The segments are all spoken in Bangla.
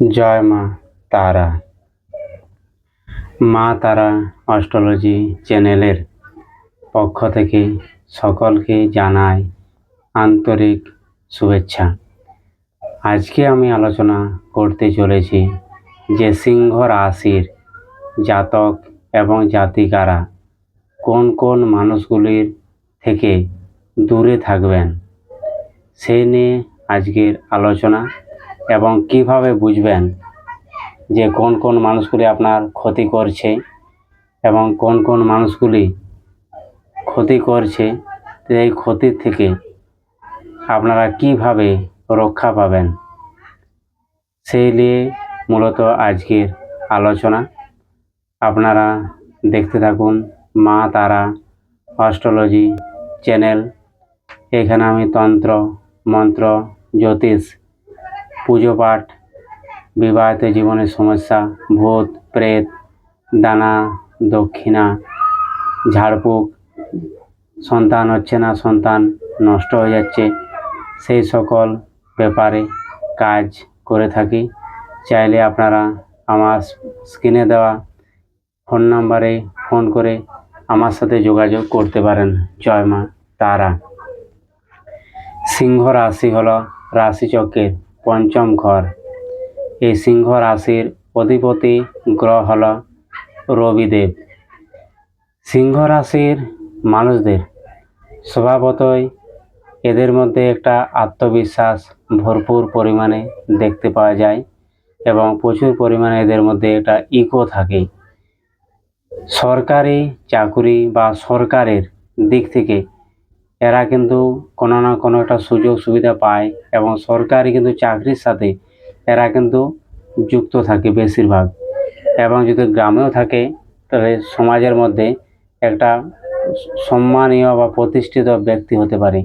জয় মা তারা। মা তারা অস্ট্রোলজি চ্যানেলের পক্ষ থেকে সকলকে জানাই আন্তরিক শুভেচ্ছা। আজকে আমি আলোচনা করতে চলেছি যে সিংহ রাশির জাতক এবং জাতিকারা কোন কোন মানুষগুলির থেকে দূরে থাকবেন সেই নিয়ে আজকের আলোচনা এবং কীভাবে বুঝবেন যে কোন কোন মানুষগুলি আপনার ক্ষতি করছে এবং কোন কোন মানুষগুলি ক্ষতি করছে এই ক্ষতির থেকে আপনারা কীভাবে রক্ষা পাবেন? সেই নিয়ে মূলত আজকের আলোচনা। আপনারা দেখতে থাকুন মা তারা অস্ট্রোলজি চ্যানেল। এখানে আমি তন্ত্র, মন্ত্র, জ্যোতিষ পুজো পাঠ, বিবাহিত জীবনের সমস্যা, ভূত, প্রেত, দানা, দক্ষিণা, ঝাড়ফুঁক, সন্তান হচ্ছে না, সন্তান নষ্ট হয়ে যাচ্ছে। সেই সকল ব্যাপারে কাজ করে থাকি। চাইলে আপনারা আমার স্ক্রিনে দেওয়া ফোন নাম্বারে ফোন করে আমার সাথে যোগাযোগ করতে পারেন। জয় মা তারা। সিংহ রাশি হলো রাশিচক্রের পঞ্চম ঘর। এই সিংহ রাশির অধিপতি গ্রহ হল রবিদেব। সিংহ রাশির মানুষদের স্বভাবতই এদের মধ্যে একটা আত্মবিশ্বাস ভরপুর পরিমাণে দেখতে পাওয়া যায় এবং প্রচুর পরিমাণে এদের মধ্যে একটা ইকো থাকে। সরকারি চাকুরি বা সরকারের দিক থেকে এরা কিন্তু কোনো না কোনো একটা সুযোগ সুবিধা পায় এবং সরকারি কিন্তু চাকরির সাথে এরা কিন্তু যুক্ত থাকে বেশিরভাগ। এবং যদি গ্রামেও থাকে, তাহলে সমাজের মধ্যে একটা সম্মানীয় বা প্রতিষ্ঠিত ব্যক্তি হতে পারে।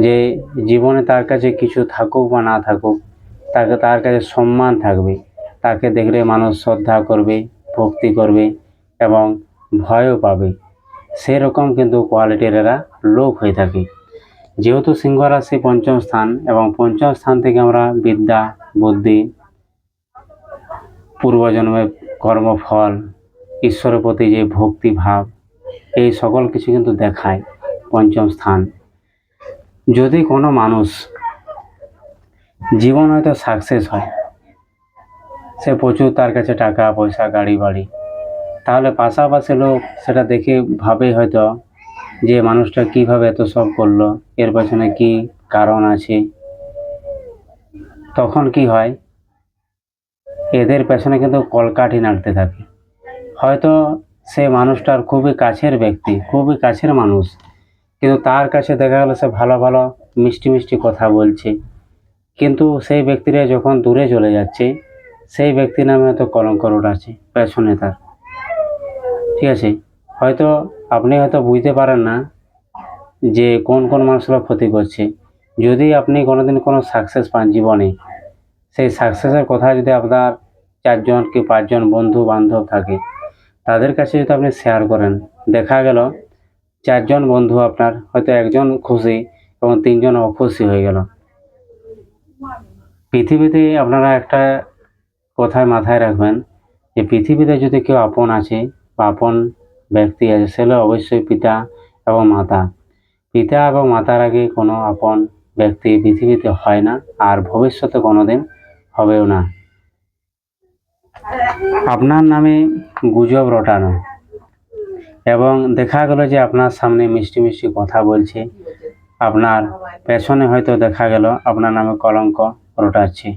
যে জীবনে তার কাছে কিছু থাকুক বা না থাকুক, তাকে তার কাছে সম্মান থাকবে। তাকে দেখলে মানুষ শ্রদ্ধা করবে, ভক্তি করবে এবং ভয়ও পাবে। সেরকম কিন্তু কোয়ালিটির এরা লোক হয়ে থাকে। যেহেতু সিংহ রাশি পঞ্চম স্থান এবং পঞ্চম স্থান থেকে আমরা বিদ্যা, বুদ্ধি পূর্বজন্মের কর্মফল, ঈশ্বরের প্রতি যে ভক্তি ভাব এই সকল কিছু কিন্তু দেখায় পঞ্চম স্থান। যদি কোনো মানুষ জীবন হয়তো সাকসেস হয়, সে প্রচুর তার কাছে টাকা, পয়সা গাড়ি বাড়ি তাহলে পাশাপাশি লোক সেটা দেখে ভাবে হয়তো যে মানুষটা কীভাবে এত সব করল, এর পেছনে কি কারণ আছে। তখন কি হয়? এদের পেছনে কিন্তু কলকাঠি নাড়তে থাকে। হয়তো সে মানুষটার খুবই কাছের ব্যক্তি, খুবই কাছের মানুষ, কিন্তু তার কাছে দেখা গেলো সে ভালো ভালো মিষ্টি মিষ্টি কথা বলছে। কিন্তু সেই ব্যক্তিরা যখন দূরে চলে যাচ্ছে, সেই ব্যক্তির নামে হয়তো কলঙ্ক আছে, পেছনে তার। ঠিক আছে? হয়তো আপনি হয়তো বুঝতে পারেন না যে কোন কোন মানুষরা ক্ষতি করছে। যদি আপনি কোনোদিন কোনো সাকসেস পান জীবনে, সেই সাকসেসের কথা যদি আপনার চারজন কি পাঁচজন বন্ধু বান্ধব থাকে, তাদের কাছে যদি আপনি শেয়ার করেন, দেখা গেল চারজন বন্ধু আপনার হয়তো একজন খুশি এবং তিনজন অখুশি হয়ে গেল। পৃথিবীতে আপনারা একটা কথায় মাথায় রাখবেন যে পৃথিবীতে যদি কেউ আপন আছে বা আপন ব্যক্তি আছে হলো অবশ্যই পিতা এবং মাতা। পিতা এবং মাতার আগে কোনো আপন ব্যক্তি পৃথিবীতে হয় না, আর ভবিষ্যতে কোনোদিন হবেও না। আপনার নামে গুজব রটানো এবং দেখা গেল যে আপনার সামনে মিষ্টি মিষ্টি কথা বলছে। আপনার পেছনে হয়তো দেখা গেল আপনার নামে কলঙ্ক রটাচ্ছে।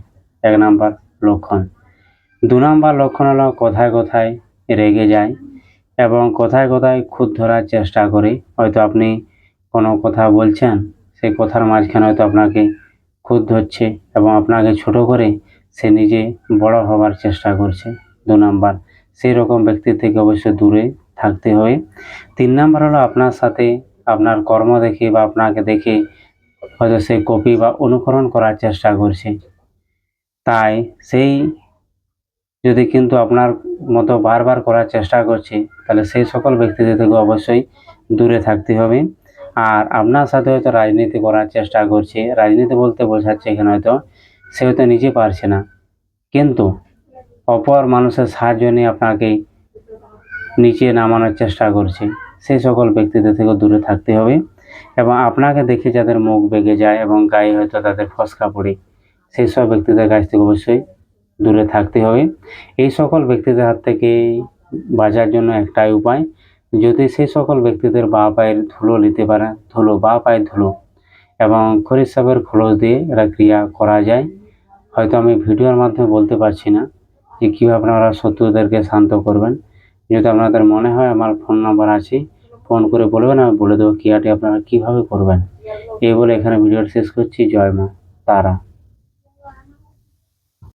এক নাম্বার লক্ষণ। দু নাম্বার লক্ষণ হলো কথায় কথায় রেগে যায় এবং কথায় কথায় খুদ ধরার চেষ্টা করে, হয়তো আপনি কোনো কথা বলছেন সেই কথার মাঝখানে হয়তো আপনাকে খুদ ধরছে এবং আপনাকে ছোট করে সে নিজে বড় হবার চেষ্টা করছে। দু নাম্বার সেই রকম ব্যক্তির থেকে অবশ্যই দূরে থাকতে হবে। তিন নাম্বার হলো আপনার সাথে আপনার কর্ম দেখে বা আপনাকে দেখে হয়তো সে কপি বা অনুকরণ করার চেষ্টা করছে। তাই সেই যদি কিন্তু আপনার মতো বারবার করার চেষ্টা করছে, তাহলে সেই সকল ব্যক্তিদের থেকে অবশ্যই দূরে থাকতে হবে। আর আপনার সাথে হয়তো রাজনীতি করার চেষ্টা করছে। রাজনীতি বলতে বোঝাচ্ছে এখানে হয়তো সে হয়তো নিজে পারছে না। কিন্তু অপর মানুষের সাহায্য নিয়ে আপনাকে নিচে নামানোর চেষ্টা করছে। সেই সকল ব্যক্তিদের থেকে দূরে থাকতে হবে এবং আপনাকে দেখে যাদের মুখ বেগে যায় এবং গায়ে হয়তো তাদের ফসকা পড়ে, সেই সব ব্যক্তিদের কাছ থেকে অবশ্যই দূরে থাকতে হবে। এই সকল ব্যক্তিদের হাত থেকে বাঁচার জন্য একটাই উপায়, যদি সেই সকল ব্যক্তিদের বা পায়ের ধুলো নিতে পারেন ধুলো, বা পায়ের ধুলো এবং খরিদ সাহেবের খোলস দিয়ে এটা ক্রিয়া করা যায়। হয়তো আমি ভিডিওর মাধ্যমে বলতে পারছি না যে কীভাবে আপনারা শত্রুদেরকে শান্ত করবেন। যদি আপনাদের মনে হয় আমার ফোন নাম্বার আছে, ফোন করে বলবেন, আমি বলে দেবো ক্রিয়াটি আপনারা কীভাবে করবেন। এই বলে এখানে ভিডিওটি শেষ করছি। জয় মা, তারা।